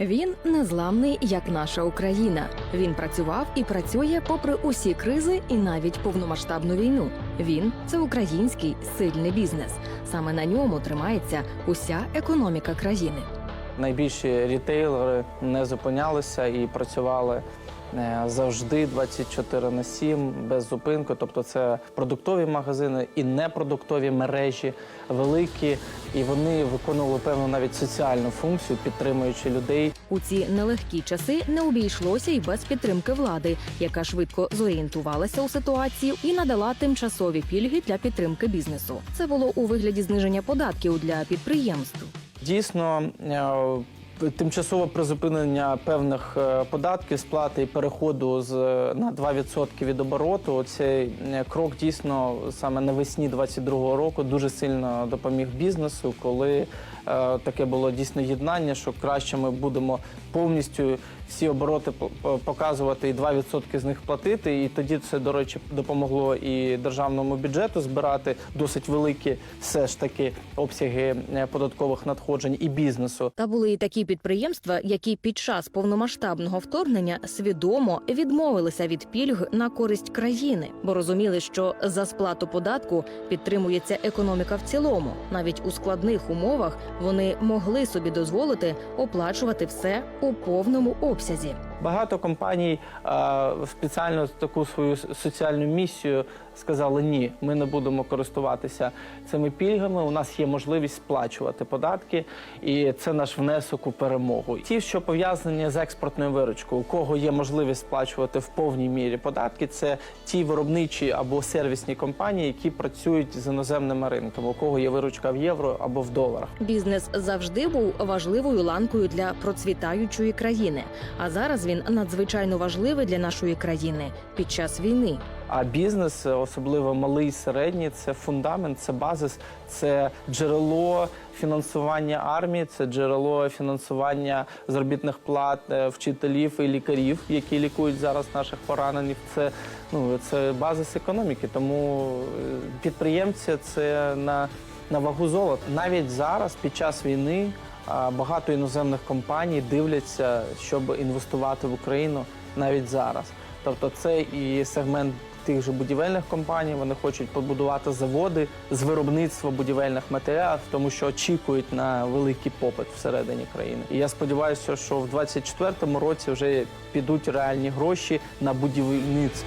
Він незламний, як наша Україна. Він працював і працює попри усі кризи і навіть повномасштабну війну. Він це український сильний бізнес. Саме на ньому тримається уся економіка країни. Найбільші рітейлери не зупинялися і працювали е, завжди 24 на 7, без зупинку. Тобто це продуктові магазини і непродуктові мережі великі, і вони виконували певну навіть соціальну функцію, підтримуючи людей. У ці нелегкі часи не обійшлося й без підтримки влади, яка швидко зорієнтувалася у ситуацію і надала тимчасові пільги для підтримки бізнесу. Це було у вигляді зниження податків для підприємств. Дійсно, е, тимчасове призупинення певних е, податків, сплати і переходу з на 2% від обороту. Цей е, крок дійсно саме навесні 22-го року дуже сильно допоміг бізнесу, коли таке було дійсно єднання, що краще ми будемо повністю всі обороти по- показувати і 2% з них платити. І тоді це, до речі, допомогло і державному бюджету збирати досить великі все ж таки обсяги е, податкових надходжень і бізнесу. Та були і такі підприємства, які під час повномасштабного вторгнення свідомо відмовилися від пільг на користь країни, бо розуміли, що за сплату податку підтримується економіка в цілому. Навіть у складних умовах вони могли собі дозволити оплачувати все у повному обсязі. Багато компаній е, спеціально таку свою соціальну місію сказали: ні, ми не будемо користуватися цими пільгами. У нас є можливість сплачувати податки, і це наш внесок у перемогу. Ті, що пов'язані з експортною виручкою, у кого є можливість сплачувати в повній мірі податки, це ті виробничі або сервісні компанії, які працюють з іноземними ринками, у кого є виручка в євро або в доларах. Бізнес завжди був важливою ланкою для процвітаючої країни. А зараз він надзвичайно важливий для нашої країни під час війни. А бізнес, особливо малий і середній, це фундамент, це базис, це джерело фінансування армії, це джерело фінансування заробітних плат е, вчителів і лікарів, які лікують зараз наших поранених. Це ну це базис економіки. Тому е, підприємці це на, на вагу золота. Навіть зараз, під час війни, багато іноземних компаній дивляться, щоб інвестувати в Україну навіть зараз. Тобто, це і сегмент тих же будівельних компаній. Вони хочуть побудувати заводи з виробництва будівельних матеріалів, тому що очікують на великий попит всередині країни. І я сподіваюся, що в 2024 році вже підуть реальні гроші на будівництво.